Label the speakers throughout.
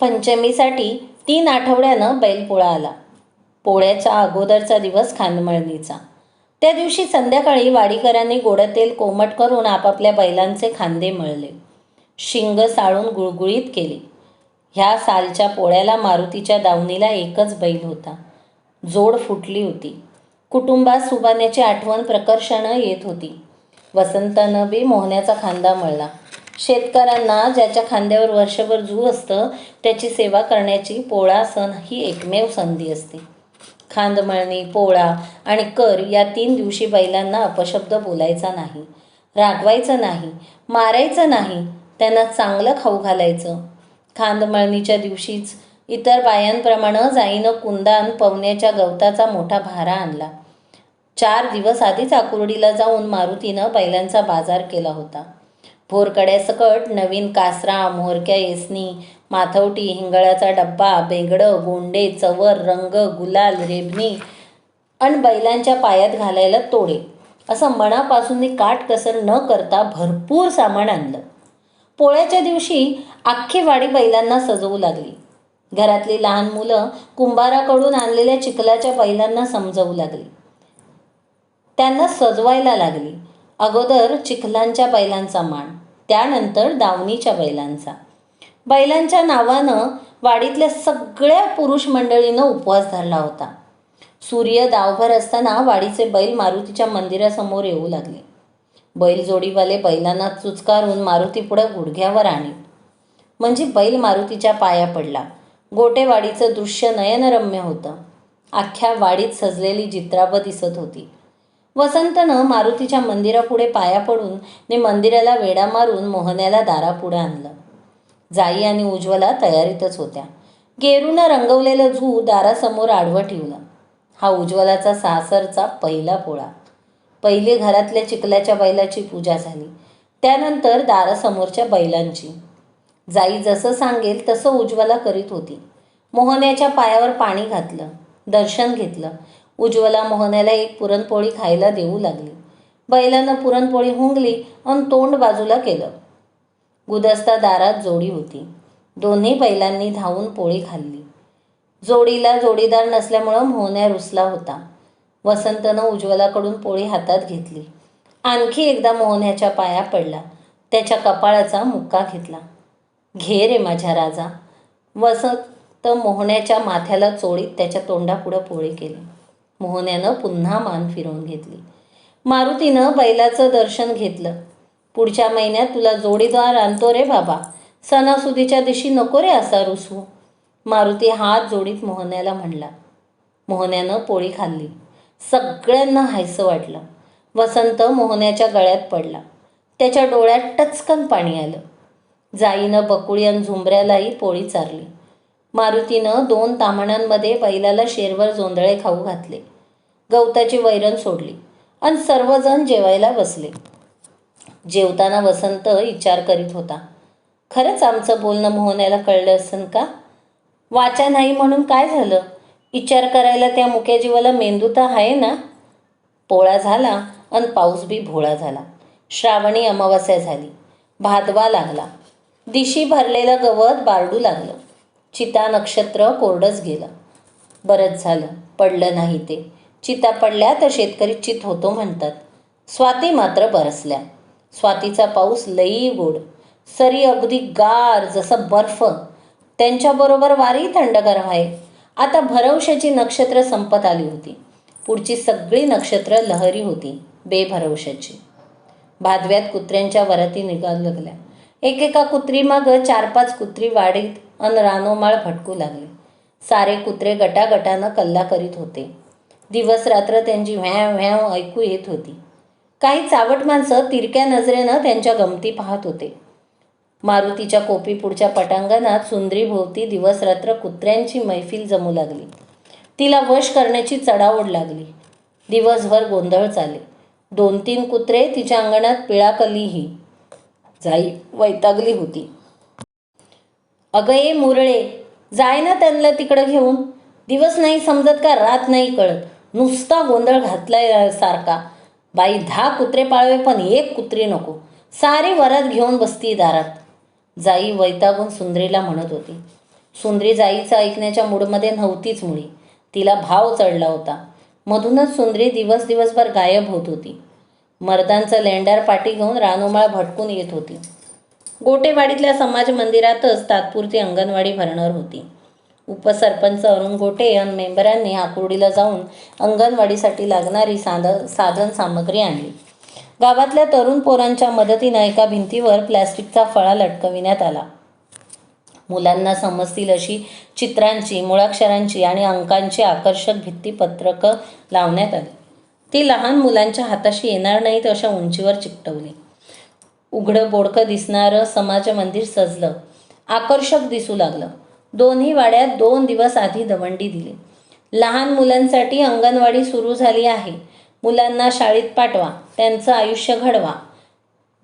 Speaker 1: पंचमीसाठी तीन आठवड्यानं बैलपोळा आला. पोळ्याच्या अगोदरचा दिवस खांदमळणीचा त्या दिवशी संध्याकाळी वाडीकरांनी गोडं तेल कोमट करून आपापल्या बैलांचे खांदे मळले. शिंग साळून गुळगुळीत केली. ह्या सालच्या पोळ्याला मारुतीच्या दावणीला एकच बैल होता. जोड फुटली होती. कुटुंबात सुबाण्याची आठवण प्रकर्षानं येत होती. वसंतानं बी मोहण्याचा खांदा मळला. शेतकऱ्यांना ज्याच्या खांद्यावर वर्षभर जू असतं त्याची सेवा करण्याची पोळा सण ही एकमेव संधी असते. खांदमळणी पोळा आणि कर या तीन दिवशी बैलांना अपशब्द बोलायचा नाही रागवायचं नाही मारायचं नाही त्यांना चांगलं खाऊ घालायचं. खांदमळणीच्या दिवशीच इतर बायांप्रमाणे जाईनं कुंदान पवण्याच्या गवताचा मोठा भारा आणला. चार दिवस आधीच आकुर्डीला जाऊन मारुतीनं बैलांचा बाजार केला होता. भोरकड्यासकट नवीन कासरा मोरक्या येसनी माथवटी हिंगळाचा डब्बा बेगडं गोंडे चवर रंग गुलाल रेबणी आणि बैलांच्या पायात घालायला तोडे. असं मनापासून काटकसर न करता भरपूर सामान आणलं. पोळ्याच्या दिवशी अख्खी वाडी बैलांना सजवू लागली. घरातली लहान मुलं कुंभाराकडून आणलेल्या चिखलाच्या बैलांना समजवू लागली. त्यांना सजवायला लागली. अगोदर चिखलांच्या बैलांचा मान त्यानंतर दावणीच्या बैलांचा. बैलांच्या नावानं वाडीतल्या सगळ्या पुरुष मंडळीनं उपवास धरला होता. सूर्य दावभर असताना वाडीचे बैल मारुतीच्या मंदिरासमोर येऊ लागले. बैलजोडीवाले बैलांना चुचकारून मारुतीपुढं गुडघ्यावर आणीत म्हणजे बैल मारुतीच्या पाया पडला. गोटेवाडीचं दृश्य नयनरम्य होतं. अख्ख्या वाडीत सजलेली जित्राब दिसत होती. वसंतनं मारुतीच्या मंदिरापुढे पाया पडून ने मंदिराला वेडा मारून मोहन्याला दारापुढे आणलं. जाई आणि उज्ज्वला तयारीतच होत्या. गेरूनं रंगवलेलं झू दारासमोर आडवं ठेवलं. हा उज्ज्वलाचा सासरचा पहिला पोळा. पहिले घरातल्या चिखल्याच्या बैलाची पूजा झाली. त्यानंतर दारासमोरच्या बैलांची. जाई जसं सांगेल तसं उज्ज्वला करीत होती. मोहन्याच्या पायावर पाणी घातलं. दर्शन घेतलं. उज्ज्वला मोहन्याला एक पुरणपोळी खायला देऊ लागली. बैलानं पुरणपोळी हुंगली आणि तोंड बाजूला केलं. गुदस्ता दारात जोडी होती. दोन्ही बैलांनी धावून पोळी खाल्ली. जोडीला जोडीदार नसल्यामुळं मोहन्या रुसला होता. वसंतनं उज्ज्वलाकडून पोळी हातात घेतली. आणखी एकदा मोहन्याच्या पाया पडला. त्याच्या कपाळाचा मुक्का घेतला. घे रे माझ्या राजा. वसंत मोहण्याच्या माथ्याला चोळीत त्याच्या तोंडापुढं पोळी केली. मोहन्यानं पुन्हा मान फिरवून घेतली. मारुतीनं बैलाचं दर्शन घेतलं. पुढच्या महिन्यात तुला जोडीदार आणतो रे बाबा. सणासुदीच्या दिवशी नको रे असा रुसवू. मारुती हात जोडीत मोहन्याला म्हणला. मोहन्यानं पोळी खाल्ली. सगळ्यांना हायसं वाटलं. वसंत मोहन्याच्या गळ्यात पडला. त्याच्या डोळ्यात टचकन पाणी आलं. जाईनं बकुळी आणि झुंबऱ्यालाही पोळी चारली. मारुतीनं दोन तामणांमध्ये बैलाला शेरवर जोंधळे खाऊ घातले. गवताची वैरण सोडली आणि सर्वजण जेवायला बसले. जेवताना वसंत विचार करीत होता. खरंच आमचं बोलणं मोहन्याला कळलं असेल का? वाचा नाही म्हणून काय झालं? विचार करायला त्या मुक्या जीवाला मेंदू तर आहे ना? पोळा झाला आणि पाऊस बी भोळा झाला. श्रावणी अमावस्या झाली. भादवा लागला. दिशी भरलेलं गवत बारडू लागलं. चिता नक्षत्र कोरडंच गेलं. बरंच झालं पडलं नाही ते. चिता पडल्या तर शेतकरी चित होतो म्हणतात. स्वाती मात्र बरसल्या. स्वातीचा पाऊस लई गोड. सरी अगदी गार जसं बर्फ. त्यांच्याबरोबर वारी थंडगार आहे. आता भरवशाची नक्षत्र संपत आली होती. पुढची सगळी नक्षत्र लहरी होती बेभरवशाची. भादव्यात कुत्र्यांच्या वराती निघायला लागल्या. एकेका कुत्रीमागं चार पाच कुत्री वाडीत अन रानोमाळ भटकू लागले. सारे कुत्रे गटागटानं कल्ला करीत होते. दिवस रात्र त्यांची व्हॅव व्हॅव ऐकू येत होती. काही चावट माणसं तिरक्या नजरेनं त्यांच्या गमती पाहत होते. मारुतीच्या कोपी पुढच्या पटांगणात सुंदरीभोवती दिवसरात्र कुत्र्यांची मैफिल जमू लागली. तिला वश करण्याची चढाओढ लागली. दिवसभर गोंधळ चाले. दोन तीन कुत्रे तिच्या अंगणात पिळाकलीही. जाई वैतागली होती. अगं ये मुरळे जाय ना त्यांना तिकडं घेऊन. दिवस नाही समजत का रात नाही कळत. नुसता गोंधळ घातलाय सारखा. बाई दहा कुत्रे पाळवे पण एक कुत्री नको. सारी वरात घेऊन बसती दारात. जाई वैतागून सुंदरीला म्हणत होती. सुंदरी जाईचं ऐकण्याच्या मूडमध्ये नव्हतीच मुळी. तिला भाव चढला होता. मधूनच सुंदरी दिवस दिवसभर गायब होत होती. मर्दांचं लेंडार पाठी घेऊन रानोमाळ भटकून येत होती. गोटेवाडीतल्या समाज मंदिरातच तात्पुरती अंगणवाडी भरणार होती. उपसरपंच अरुण गोटे या मेंबरांनी आकुर्डीला जाऊन अंगणवाडीसाठी लागणारी साध साधन सामग्री आणली. गावातल्या तरुण पोरांच्या मदतीनं एका भिंतीवर प्लॅस्टिकचा फळा लटकविण्यात आला. मुलांना समजतील अशी चित्रांची मुळाक्षरांची आणि अंकांची आकर्षक भित्तीपत्रकं लावण्यात आली. ती लहान मुलांच्या हाताशी येणार नाहीत अशा उंचीवर चिकटवली. उघडं बोडकं दिसणारं समाज मंदिर सजलं. आकर्षक दिसू लागलं. दोन्ही वाड्यात दोन दिवस आधी दवंडी दिली. लहान मुलांसाठी अंगणवाडी सुरू झाली आहे. मुलांना शाळेत पाठवा. त्यांचं आयुष्य घडवा.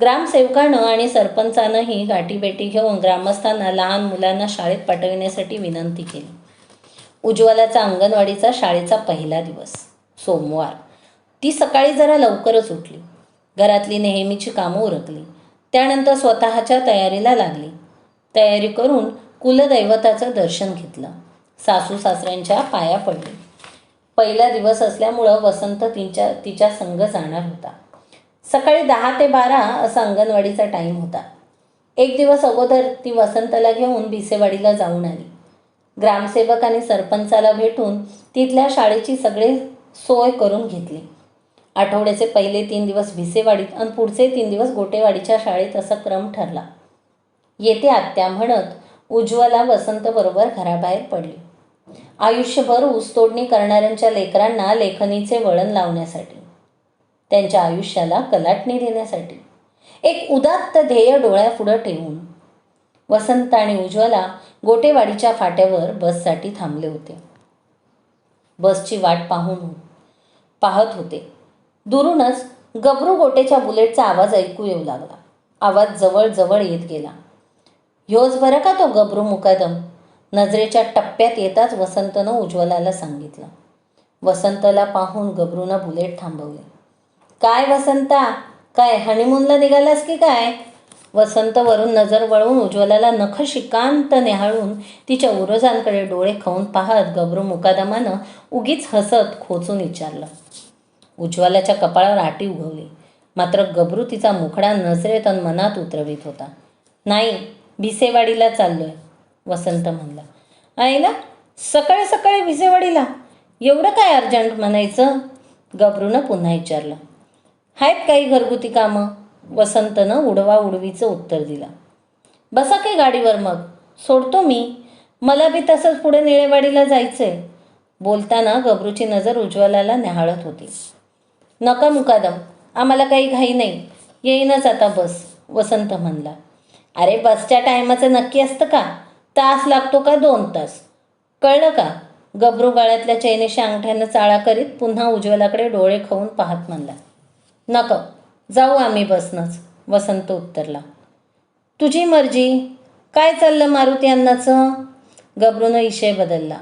Speaker 1: ग्रामसेवकानं आणि सरपंचानंही गाठीबेटी घेऊन ग्रामस्थांना लहान मुलांना शाळेत पाठविण्यासाठी विनंती केली. उज्ज्वलाचा अंगणवाडीचा शाळेचा पहिला दिवस सोमवार. ती सकाळी जरा लवकरच उठली. घरातली नेहमीची कामं उरकली. त्यानंतर स्वतःच्या तयारीला लागली. तयारी करून कुलदैवताचं दर्शन घेतलं. सासू सासऱ्यांच्या पाया पडली. पहिला दिवस असल्यामुळं वसंत तिच्या तिच्या संघ जाणार होता. सकाळी दहा ते बारा असा अंगणवाडीचा टाईम होता. एक दिवस अगोदर ती वसंतला घेऊन भिसेवाडीला जाऊन आली. ग्रामसेवक आणि सरपंचाला भेटून तिथल्या शाळेची सगळे सोय करून घेतली. आठवड्याचे पहिले तीन दिवस भिसेवाडीत आणि पुढचे तीन दिवस गोटेवाडीच्या शाळेत असा क्रम ठरला. येते आत्या म्हणत उज्ज्वला वसंतबरोबर घराबाहेर पडली. आयुष्यभर ऊसतोडणी करणाऱ्यांच्या लेकरांना लेखनीचे वळण लावण्यासाठी त्यांच्या आयुष्याला कलाटणी देण्यासाठी एक उदात्त ध्येय डोळ्यापुढं ठेवून वसंत आणि उज्ज्वला गोटेवाडीच्या फाट्यावर बससाठी थांबले होते. बसची वाट पाहून पाहत होते. दुरूनच गबरू गोटेच्या बुलेटचा आवाज ऐकू येऊ लागला. आवाज जवळ जवळ येत गेला. ह्योच बरं का तो गबरू मुकादम नजरेच्या टप्प्यात येताच वसंतनं उज्ज्वलाला सांगितलं. वसंतला पाहून गबरूनं बुलेट थांबवली. काय वसंता? काय हनीमूनला निघालास की काय वसंतवरून नजर वळवून उज्ज्वलाला नख शिकांत निहाळून तिच्या उरोजांकडे डोळे खाऊन पाहत गबरू मुकादमानं उगीच हसत खोचून विचारलं. उज्ज्वलाच्या कपाळावर आटी उगवली. मात्र गबरू तिचा मुखडा नजरेत आणि मनात उतरवित होता. नाही भिसेवाडीला चाललोय वसंत म्हणला. आईला सकाळी सकाळी भिसेवाडीला? एवढं काय अर्जंट म्हणायचं? गबरूनं पुन्हा विचारलं. आहेत काही घरगुती कामं? वसंतनं उडवा उडवीचं उत्तर दिलं. बसा काही गाडीवर मग. सोडतो मी. मला बी तसंच पुढे निळेवाडीला जायचं आहे बोलताना गबरूची नजर उज्ज्वलाला न्याहाळत होती. नका मुकादम. आम्हाला काही घाई नाही. येईनच आता बस वसंत म्हणला. अरे बसच्या टायमाचं नक्की असतं का? तास लागतो का दोन तास? कळलं का? गबरू गाळ्यातल्या चैनीशी अंगठ्यानं चाळा करीत पुन्हा उज्ज्वलाकडे डोळे खाऊन पाहत म्हणला. नको जाऊ आम्ही बसनंच वसंत उत्तरला. तुझी मर्जी. काय चाललं मारुती अण्णाचं? गबरूनं इशय बदलला.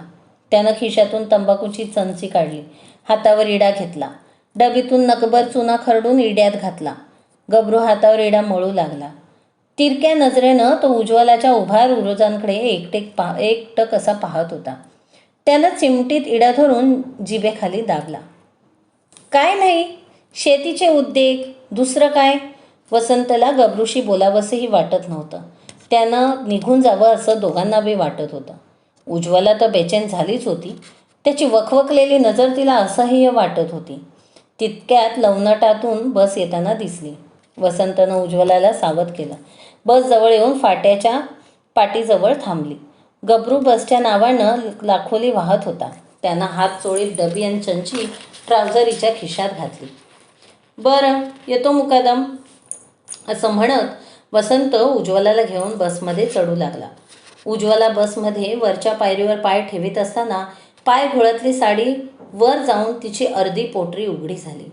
Speaker 1: त्यानं खिशातून तंबाखूची चमची काढली. हातावर इडा घेतला. डबीतून नकबर चुना खरडून इड्यात घातला. गबरू हातावर इडा मळू लागला. तिरक्या नजरेनं तो उज्ज्वलाच्या उभार उरोजांकडे एकटेक पा एकटक असा पाहत होता. त्यानं चिमटीत इडा धरून जिभेखाली दाबला. काय नाही शेतीचे उद्योग दुसरं काय? वसंतला गबरूशी बोलावंसंही वाटत नव्हतं. त्यानं निघून जावं असं दोघांना बी वाटत होतं. उज्ज्वला तर बेचैन झालीच होती. त्याची वखवकलेली नजर तिला असह्य वाटत होती. तितक्यात लवनटातून बस येताना दिसली. वसंतनं उज्ज्वलाला सावध केलं. बस जवळ येऊन फाट्याच्या पाटीजवळ थांबली. गबरू बसच्या नावानं लाखोली वाहत होता. त्यानं हात चोळीत डबी आणि चंची ट्राउझरीच्या खिशात घातली. बरं येतो मुकादम. असं म्हणत वसंत उज्ज्वलाला घेऊन बसमध्ये चढू लागला. उज्ज्वला बसमध्ये वरच्या पायरीवर पाय ठेवीत असताना पाय घोळतली साडी वर जाऊन तिची अर्धी पोटरी उघडी झाली.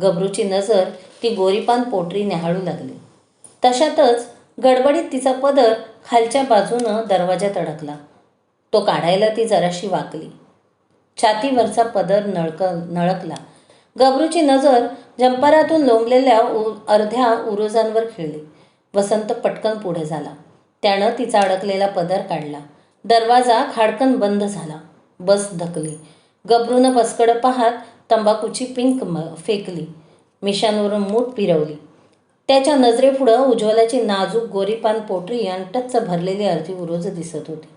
Speaker 1: गबरूची नजर ती गोरीपान पोटरी न्याहाळू लागली. तशातच गडबडीत तिचा पदर खालच्या बाजूनं दरवाजात अडकला तो काढायला ती जराशी वाकली. छातीवरचा पदर नळक नळकला. गबरूची नजर जंपारातून लोंबलेल्या उ अर्ध्या उरोजांवर खेळली. वसंत पटकन पुढे झाला. त्यानं तिचा अडकलेला पदर काढला. दरवाजा खाडकन बंद झाला. बस धकली गबरूनं बसकडं पाहत तंबाखूची पिंक म फेकली. मिशांवरून मूठ फिरवली त्याच्या नजरेपुढं उज्ज्वलाची नाजूक गोरीपान पोटरी आणि टच्च भरलेली अर्धी उरोज दिसत होती.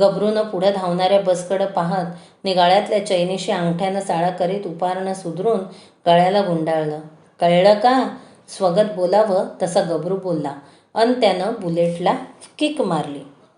Speaker 1: गबरूनं पुढं धावणाऱ्या बसकडं पाहत निगाळ्यातल्या चैनीशी अंगठ्यानं चाळा करीत उपारणं सुधरून गळ्याला गुंडाळलं. कळलं का स्वगत बोलावं तसा गबरू बोलला अन त्यानं बुलेटला किक मारली.